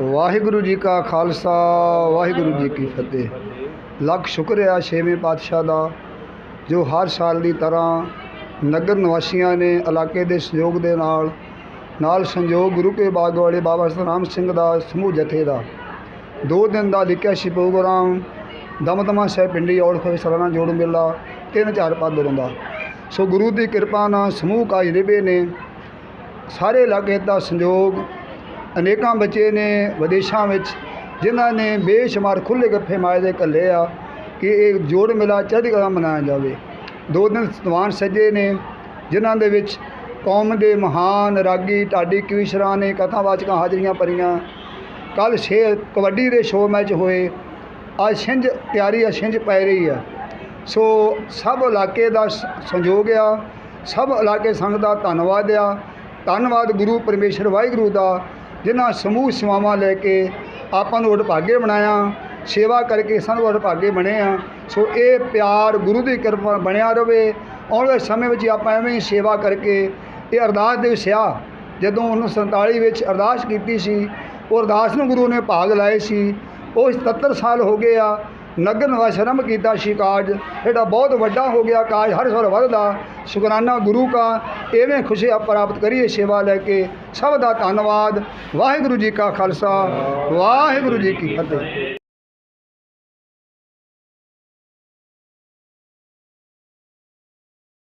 ਵਾਹਿਗੁਰੂ ਜੀ ਕਾ ਖਾਲਸਾ, ਵਾਹਿਗੁਰੂ ਜੀ ਕੀ ਫਤਿਹ। ਲੱਖ ਸ਼ੁਕਰ ਹੈ ਛੇਵੇਂ ਪਾਤਸ਼ਾਹ ਦਾ, ਜੋ ਹਰ ਸਾਲ ਦੀ ਤਰ੍ਹਾਂ ਨਗਰ ਨਿਵਾਸੀਆਂ ਨੇ ਇਲਾਕੇ ਦੇ ਸਹਿਯੋਗ ਦੇ ਨਾਲ ਨਾਲ ਸੰਯੋਗ ਗੁਰੂ ਕੇ ਬਾਗ ਵਾਲੇ ਬਾਬਾ ਸਤਨਾਮ ਸਿੰਘ ਦਾ ਸਮੂਹ ਜਥੇ ਦਾ। ਦੋ ਦਿਨ ਦਾ ਲਿਖਿਆ ਸੀ ਪ੍ਰੋਗਰਾਮ, ਦਮਦਮਾ ਸਾਹਿਬ ਪਿੰਡੀ ਔੜ ਖੋਏ ਸਾਲਾਨਾ ਜੋੜ ਮੇਲਾ, ਤਿੰਨ ਚਾਰ ਪਾਦਰੋਂ ਦਾ। ਸੋ ਗੁਰੂ ਦੀ ਕਿਰਪਾ ਨਾਲ ਸਮੂਹ ਕਾਜ ਰਿਵੇ ਨੇ। ਸਾਰੇ ਇਲਾਕੇ ਦਾ ਸੰਯੋਗ ਅਨੇਕਾਂ ਬੱਚੇ ਨੇ ਵਿਦੇਸ਼ਾਂ ਵਿੱਚ, ਜਿਨ੍ਹਾਂ ਨੇ ਬੇਸ਼ੁਮਾਰ ਖੁੱਲੇ ਗੱਫੇ ਮਾਏ ਦੇ ਕੱਲੇ ਆ ਕਿ ਇਹ ਜੋੜ ਮੇਲਾ ਚੜ੍ਹਦੀ ਕਲਾ ਮਨਾਇਆ ਜਾਵੇ। ਦੋ ਦਿਨ ਸਤਵਾਨ ਸੱਜੇ ਨੇ, ਜਿਨ੍ਹਾਂ ਦੇ ਵਿੱਚ ਕੌਮ ਦੇ ਮਹਾਨ ਰਾਗੀ ਢਾਡੀ ਕਵੀਸ਼ਰਾਂ ਨੇ ਕਥਾਵਾਚਕਾਂ ਹਾਜ਼ਰੀਆਂ ਭਰੀਆਂ। ਕੱਲ ਛੇ ਕਬੱਡੀ ਦੇ ਸ਼ੋਅ ਮੈਚ ਹੋਏ। ਅੱਜ ਛਿੰਝ, ਤਿਆਰੀ ਆ ਛਿੰਝ ਪੈ ਰਹੀ ਆ। ਸੋ ਸਭ ਇਲਾਕੇ ਦਾ ਸ- ਸੰਯੋਗ ਆ। ਸਭ ਇਲਾਕੇ ਸੰਘ ਦਾ ਧੰਨਵਾਦ ਆ। ਧੰਨਵਾਦ ਗੁਰੂ ਪਰਮੇਸ਼ਰ ਵਾਹਿਗੁਰੂ ਦਾ। ਜਿਨ੍ਹਾਂ ਸਮੂਹ ਸੇਵਾਵਾਂ ਲੈ ਕੇ ਆਪਾਂ ਨੂੰ ਵਡਭਾਗੇ ਬਣਾਇਆ, ਸੇਵਾ ਕਰਕੇ ਸਾਨੂੰ ਵਡਭਾਗੇ ਬਣੇ ਆ। ਸੋ ਇਹ ਪਿਆਰ ਗੁਰੂ ਦੀ ਕਿਰਪਾ ਬਣਿਆ ਰਵੇ। ਆਉਣ ਵਾਲੇ ਸਮੇਂ ਵਿੱਚ ਆਪਾਂ ਐਵੇਂ ਹੀ ਸੇਵਾ ਕਰਕੇ, ਇਹ ਅਰਦਾਸ ਦੇ ਵਿੱਚ ਆ। ਜਦੋਂ 1947 ਵਿੱਚ ਅਰਦਾਸ ਕੀਤੀ ਸੀ, ਉਹ ਅਰਦਾਸ ਨੂੰ ਗੁਰੂ ਨੇ ਭਾਗ ਲਾਏ ਸੀ। ਉਹ 77 ਸਾਲ ਹੋ ਗਏ ਆ। ਨਗਰ ਨਿਵਾਸ ਸ਼ਰਮ ਕੀਤਾ ਸੀ ਕਾਜ। ਇਹਦਾ ਬਹੁਤ ਵੱਡਾ ਹੋ ਗਿਆ ਕਾਜ, ਹਰ ਸਾਲ ਵੱਧਦਾ। ਸ਼ੁਕਰਾਨਾ ਗੁਰੂ ਕਾ, ਐਵੇਂ ਖੁਸ਼ੀਆਂ ਪ੍ਰਾਪਤ ਕਰੀਏ ਸੇਵਾ ਲੈ ਕੇ। ਸਭ ਦਾ ਧੰਨਵਾਦ। ਵਾਹਿਗੁਰੂ ਜੀ ਕਾ ਖਾਲਸਾ, ਵਾਹਿਗੁਰੂ ਜੀ ਕੀ ਫਤਿਹ।